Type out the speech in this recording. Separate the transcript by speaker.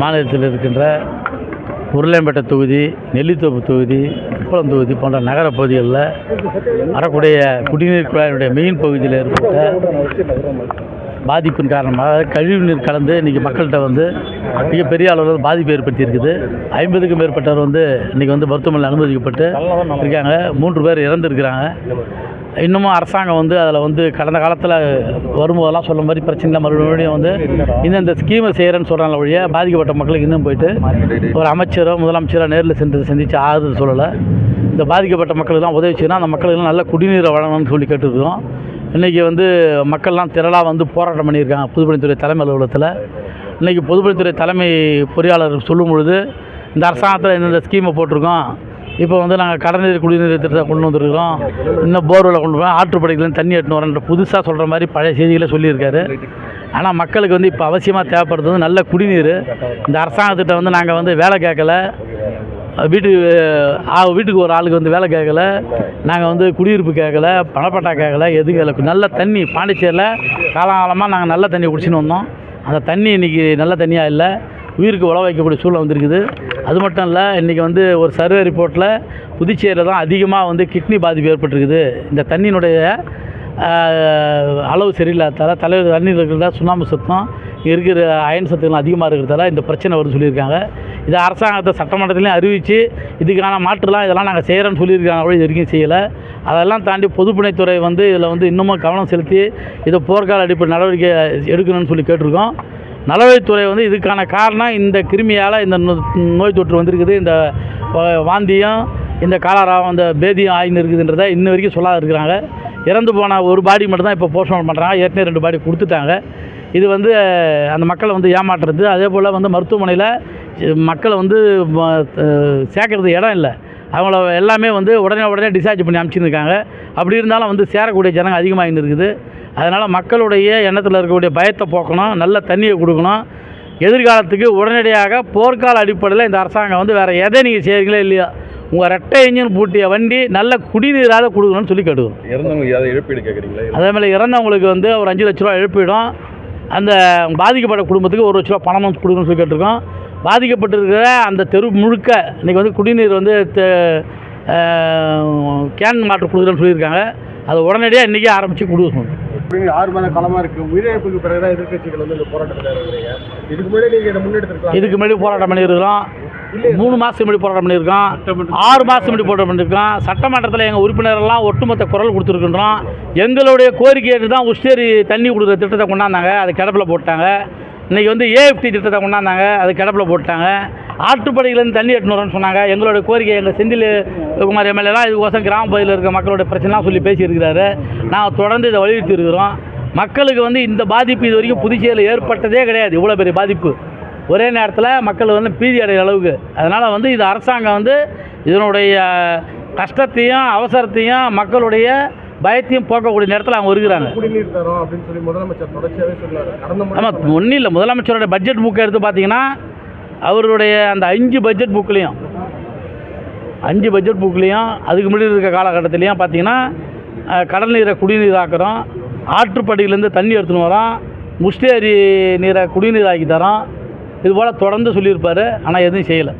Speaker 1: மாநிலத்தில் இருக்கின்ற உருளையம்பேட்டை தொகுதி நெல்லித்தோப்பு தொகுதி குப்பளம் தொகுதி போன்ற நகர பகுதிகளில் வரக்கூடிய குடிநீர் குழாயினுடைய மெயின் பகுதியில் ஏற்பட்ட பாதிப்பின் காரணமாக கழிவுநீர் கலந்து இன்றைக்கி மக்கள்கிட்ட வந்து மிகப்பெரிய அளவில் பாதிப்பு ஏற்படுத்தியிருக்குது. ஐம்பதுக்கும் மேற்பட்டவர் வந்து இன்றைக்கி வந்து மருத்துவமனையில் அனுமதிக்கப்பட்டு இருக்காங்க. மூன்று பேர் இறந்துருக்கிறாங்க. இன்னமும் அரசாங்கம் வந்து அதில் வந்து கடந்த காலத்தில் வரும்போதெல்லாம் சொல்ல மாதிரி பிரச்சனை மறுபடியும் வந்து இந்தந்த ஸ்கீமை செய்கிறேன்னு சொல்கிறாங்க ஒழிய பாதிக்கப்பட்ட மக்களுக்கு இன்னும் போயிட்டு ஒரு அமைச்சரோ முதலமைச்சரோ நேரில் சென்று சந்தித்து ஆறுதல் சொல்லலை. இந்த பாதிக்கப்பட்ட மக்களுக்கெல்லாம் உதவி செய்யணும். அந்த மக்களுக்கெல்லாம் நல்ல குடிநீரை வழங்கணும்னு சொல்லி கேட்டுருக்கோம் இன்றைக்கி வந்து மக்கள்லாம் திரளாக வந்து போராட்டம் பண்ணியிருக்காங்க பொதுப்பணித்துறை தலைமை அலுவலகத்தில். இன்றைக்கி பொதுப்பணித்துறை தலைமை பொறியாளர் சொல்லும் பொழுது இந்த அரசாங்கத்தில் இந்தந்த ஸ்கீமை போட்டிருக்கோம். இப்போ வந்து நாங்கள் கடல்நீர் குடிநீர் திட்டத்தை கொண்டு வந்திருக்கிறோம். இன்னும் போர்வெலை கொண்டு போய் ஆற்றுப்படையிலேருந்து தண்ணி எட்டுன்னு வரேன்ற புதுசாக சொல்கிற மாதிரி பழைய செய்திகளை சொல்லியிருக்காரு. ஆனால் மக்களுக்கு வந்து இப்போ அவசியமாக தேவைப்படுறது வந்து நல்ல குடிநீர். இந்த அரசாங்கத்திட்ட வந்து நாங்கள் வந்து வேலை கேட்கல. வீட்டுக்கு வீட்டுக்கு ஒரு ஆளுக்கு வந்து வேலை கேட்கல. நாங்கள் வந்து குடியிருப்பு கேட்கல பணப்பட்டா கேட்கல எதுவும் கேட்கல. நல்ல தண்ணி பாண்டிச்சேரியில் காலகாலமாக நாங்கள் நல்ல தண்ணி குடிச்சின்னு வந்தோம். அந்த தண்ணி இன்றைக்கி நல்ல தண்ணியாக இல்லை. உயிருக்கு உழ வைக்கக்கூடிய சூழ்நிலை வந்திருக்குது. அது மட்டும் இல்லை இன்றைக்கி வந்து ஒரு சர்வே ரிப்போர்ட்டில் புதுச்சேரியில் தான் அதிகமாக வந்து கிட்னி பாதிப்பு ஏற்பட்டிருக்குது. இந்த தண்ணியினுடைய அளவு சரியில்லாதால தலைவர் தண்ணீர் இருக்கிறதா சுண்ணாம்பு சத்தம் இருக்கிற அயன் சத்துக்கள் அதிகமாக இருக்கிறதால இந்த பிரச்சனை வரும்னு சொல்லியிருக்காங்க. இதை அரசாங்கத்தை சட்டமன்றத்திலையும் அறிவித்து இதுக்கான மாற்றுலாம் இதெல்லாம் நாங்கள் செய்கிறோன்னு சொல்லியிருக்காங்க. கூட இது வரைக்கும் செய்யலை. அதெல்லாம் தாண்டி பொதுப்பணித்துறை வந்து இதில் வந்து இன்னமும் கவனம் செலுத்தி இதை போர்க்கால அடிப்படை நடவடிக்கை எடுக்கணும்னு சொல்லி கேட்டிருக்கோம். நலவழித்துறை வந்து இதுக்கான காரணம் இந்த கிருமியால் இந்த நோ- நோய் தொற்று வந்திருக்குது. இந்த வாந்தியும் இந்த காலராவும் அந்த பேதியும் ஆயின்னு இருக்குதுன்றதை இன்ன வரைக்கும் சொல்லாத இருக்கிறாங்க. இறந்து போன ஒரு பாடி மட்டும் தான் இப்போ போஸ்ட்மார்ட்டம் பண்ணுறாங்க ஏற்கனவே ரெண்டு பாடி கொடுத்துட்டாங்க. இது வந்து அந்த மக்களை வந்து ஏமாற்றுறது. அதே போல் வந்து மருத்துவமனையில் மக்களை வந்து சேர்க்கறது இடம் இல்லை. அவங்கள எல்லாமே வந்து உடனே உடனே டிஸ்சார்ஜ் பண்ணி அனுப்பிச்சிருக்காங்க அப்படி இருந்தாலும் வந்து சேரக்கூடிய ஜனங்க அதிகமாக இருக்குது. அதனால் மக்களுடைய எண்ணத்தில் இருக்கக்கூடிய பயத்தை போக்கணும் நல்ல தண்ணியை கொடுக்கணும். எதிர்காலத்துக்கு உடனடியாக போர்க்கால அடிப்படையில் இந்த அரசாங்கம் வந்து வேறு எதை நீங்கள் செய்கிறீங்களோ இல்லையோ உங்கள் ரெட்டை இன்ஜின் பூட்டிய வண்டி நல்ல குடிநீராக கொடுக்கணும்னு சொல்லி கேட்டுக்கிறோம்.
Speaker 2: இறந்தவங்க இழப்பீடு கேட்குறீங்களா
Speaker 1: அதே மாதிரி இறந்தவங்களுக்கு வந்து ஒரு அஞ்சு லட்ச ரூபா இழப்பீடும் அந்த பாதிக்கப்பட்ட குடும்பத்துக்கு ஒரு லட்ச ரூபா பணமும் கொடுக்கணும்னு சொல்லி கேட்டிருக்கோம் பாதிக்கப்பட்டிருக்கிற அந்த தெரு முழுக்க இன்றைக்கி வந்து குடிநீர் வந்து கேன் மாற்று கொடுக்குறேன்னு சொல்லியிருக்காங்க. அதை உடனடியாக இன்றைக்கி ஆரம்பித்து கொடுக்கணும்.
Speaker 3: இப்படி ஆறு மாத காலமா இருக்கு. உயிரிழப்புக்கு பிறகுதான் எதிர்க்கட்சிகள் வந்து இந்த போராட்டத்தில் இதுக்கு முன்னாடி நீங்க இதை முன்னெடுத்திருக்கலாம்.
Speaker 1: இதுக்கு முன்னாடி போராட்டம் பண்ணியிருக்கிறோம் மூணு மாதத்துக்கு முன்னாடி போராட்டம் பண்ணியிருக்கோம் ஆறு மாதத்துக்கு முன்னாடி போராட்டம் பண்ணியிருக்கோம் சட்டமன்றத்தில் எங்கள் உறுப்பினரெல்லாம் ஒட்டுமொத்த குரல் கொடுத்துருக்கின்றோம். எங்களுடைய கோரிக்கையை தான் உஷ்டேரி தண்ணி கொடுக்குற திட்டத்தை கொண்டாந்தாங்க. அது கிடப்பில் போட்டாங்க. இன்றைக்கி வந்து ஏஎஃப்டி திட்டத்தை கொண்டாந்தாங்க. அது கிடப்பில் போட்டாங்க. ஆற்றுப்படையிலேருந்து தண்ணி வரோன்னு சொன்னாங்க. எங்களுடைய கோரிக்கை எங்கள் செந்தில் குமார் எம்எல்ஏலாம் இதுக்கோசம் கிராம பகுதியில் இருக்க மக்களுடைய பிரச்சனைலாம் சொல்லி பேசியிருக்கிறாரு. நான் தொடர்ந்து இதை வலியுறுத்தி இருக்கிறோம் மக்களுக்கு வந்து இந்த பாதிப்பு இது வரைக்கும் புதுச்சேரியில் ஏற்பட்டதே கிடையாது. இவ்வளோ பெரிய பாதிப்பு. ஒரே நேரத்தில் மக்கள் வந்து பீதி அடைகிற அளவுக்கு. அதனால் வந்து இது அரசாங்கம் வந்து இதனுடைய கஷ்டத்தையும் அவசரத்தையும் மக்களுடைய பயத்தையும் போக்கக்கூடிய நேரத்தில் அவங்க
Speaker 3: முறை
Speaker 1: ஆமாம் ஒன்றும் இல்லை. முதலமைச்சரோட பட்ஜெட் புக்கை எடுத்து பார்த்தீங்கன்னா அவருடைய அந்த அஞ்சு பட்ஜெட் புக்லேயும் அஞ்சு பட்ஜெட் புக்லேயும் அதுக்கு முன்னாடி இருக்க காலகட்டத்திலையும் பார்த்தீங்கன்னா கடல் நீரை குடிநீர் ஆக்குறோம் ஆற்றுப்படியிலேருந்து தண்ணி எடுத்துன்னு வரோம் முஷ்டேரி நீரை குடிநீர் ஆக்கி தரோம். இதுபோல் தொடர்ந்து சொல்லியிருப்பார் ஆனால் எதுவும் செய்யலை.